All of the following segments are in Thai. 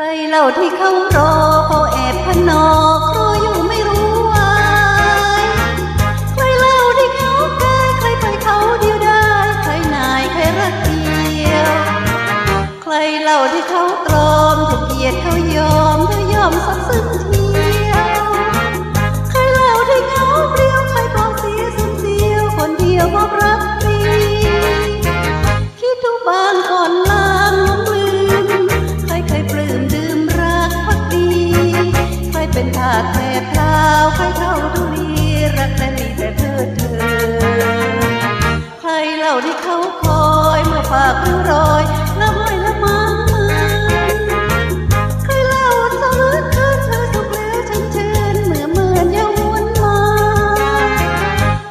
รเล่าที่เขารอเขาแอบพนอกรออยู่ไม่รู้วายใครเล่าที่เขากายใครไปเขาเดียวได้ใครนายใครรักเดียว ใครเล่าที่เขาตรอมถูกเกียดเขายอมเธอยอมสักซึ้งเทียวใครเล่าที่เขาเปรี้ยวใครปลอมเสียสุดเสียวคนเดียวมอบรักฟรีคิดทุกบางก่อนลางหล เป็นทาสแทบเท้าใครเท่าทุลีรักแต่มีแต่เธอเธอ ใครเล่าที่เขาคอยมื่อฝากริ้วรอยละห้อยละมังมันใครเล่าเสมอเกินเธอสุขแล้วฉันเชิญเมื่อเมื่อนยังวนมา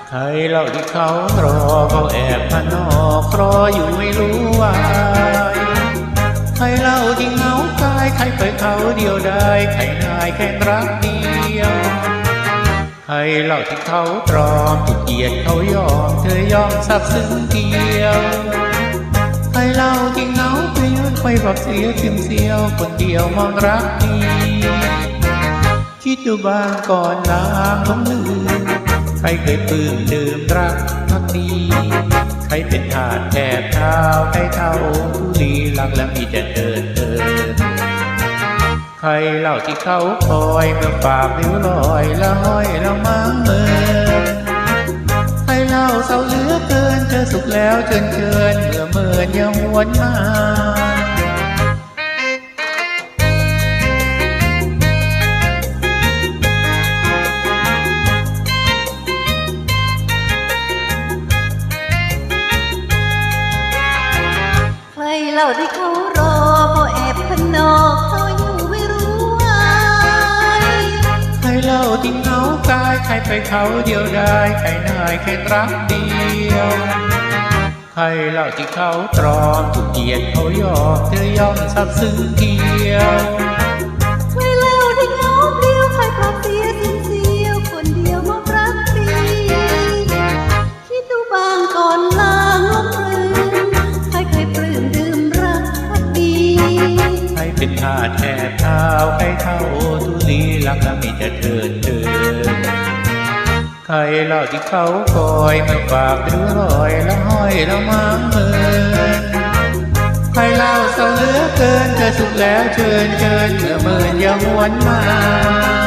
ใครเล่าที่เขารอเขาแอบพนอกรออยู่ไม่รู้ว่า ใครเล่าที่เหงา ใครเปิดเขาเดียวได้ใครนายแค่รักเดียวใครเล่าที่เขาตรอมถูกเกียดเขายอมเธอยอมสับซึ้งเดียวใครเล่าที่เงาเปยวคอยบอกเสียซึมเสียวคนเดียวมองรักดีคิดดูบ้างก่อนลางลงลืมใครเคยปื้มดื่มรักพักดี ใครเป็นทาสแทบเท้าใครเท่าทุลีรักและมีแต่เดินเดินใครเล่าที่เขาคอยเมื่อปากริ้วลอยละห้อยละมังเมินใครเล่าเศร้าเหลือเกินเจอสุขแล้วเชิญเชิญเมื่อเมินยังวนมา เล่าที่เขารอเขาแอบพนอกเขาอยู่ไม่รู้ว่าใครเล่าที่เขากายใครไปเขาเดียวได้ใครนายแค่รักเดียวใครเล่าที่เขาตรอมถูกเกียดเขายอมเธอยอมสับซึ้งเดียว ใครเป็นทาแอบเท้าใครเท่าทุลีรักและมีแต่เธอเธอใครเล่าที่เขาคอยมาฝากริ้วรอยละห้อยละมังเมินใครเล่าเศร้าเหลือเกินเธอสุขแล้วเชิญเชิญเมื่อเมินยังหวนมา